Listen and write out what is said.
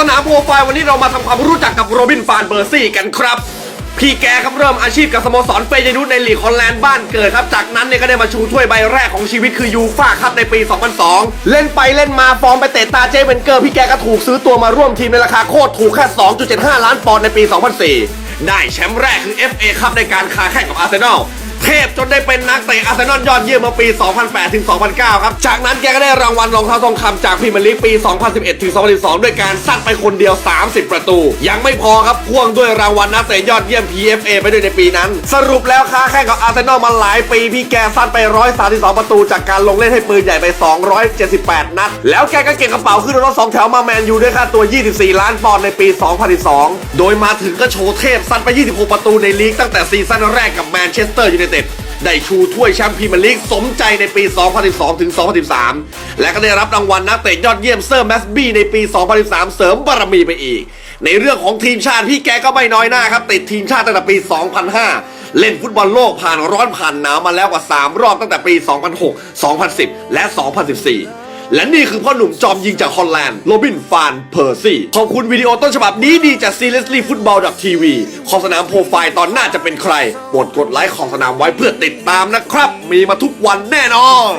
สนามโปรไฟล์วันนี้เรามาทำความรู้จักกับโรบินฟานเบอร์ซี่กันครับ พี่แกครับเริ่มอาชีพกับสโมสรเฟยนูดในลีกฮอลแลนด์บ้านเกิดครับ จากนั้นเนี่ยก็ได้มาชูถ้วยใบแรกของชีวิตคือยูฟ่าครับในปี 2002 เล่นไปเล่นมาฟอร์มไปเตะตาเจเวนเกอร์พี่แกก็ถูกซื้อตัวมาร่วมทีมในราคาโคตรถูกแค่ 2.75 ล้านปอนด์ในปี 2004 ได้แชมป์แรกคือ FA ครับในการคาแข่งกับอาร์เซนอล ทพจนได้เป็นนักเตะอาร์เซนอลยอดเยี่ยมเมื่อปี 2008 ถึง 2009 ครับ จากนั้นแกก็ได้รางวัลรองเท้าทองคำจากพรีเมียร์ลีกปี 2011 ถึง 2012 ด้วยการซัดไปคนเดียว 30 ประตู ยังไม่พอครับพ่วงด้วยรางวัลนักเตะยอดเยี่ยม PFA ไปด้วยในปีนั้น สรุปแล้วค้าแข่งกับอาร์เซนอลมาหลายปีพี่แกซัดไป 132 ประตู จากการลงเล่นให้ปืนใหญ่ไป 278 นัด แล้วแกก็เก็บกระเป๋าขึ้นรถสองแถวมาแมนยูด้วยค่าตัว 24 ล้านปอนด์ในปี 2012 โดยมาถึงก็โชว์เทพซัดไป 26 ประตูในลีกตั้งแต่ซีซั่นแรกกับ นเชสเตอร์ยูไนเต็ดได้ชูถ้วยแชมป์พรีเมียร์ลีกสมใจในปี 2012 ถึง 2013 และก็ได้รับรางวัลนักเตะยอดเยี่ยมเซอร์แมสบี้ในปี 2013 เสริมบารมีไปอีก ในเรื่องของทีมชาติพี่แกก็ไม่น้อยหน้าครับ ติดทีมชาติตั้งแต่ปี 2005 เล่นฟุตบอลโลกผ่านร้อนผ่านหนาวมาแล้วกว่า 3 รอบตั้งแต่ปี 2006 2010 และ 2014 และนี่คือพ่อหนุ่มจอมยิงจากฮอลแลนด์โรบินฟานเพอร์ซี่ขอบคุณวิดีโอต้นฉบับนี้ดีจาก Seriously Football TV ขอบสนามโปรไฟล์ตอนหน้าจะเป็นใครโปรดกดไลค์ของสนามไว้เพื่อติดตามนะครับ มีมาทุกวันแน่นอน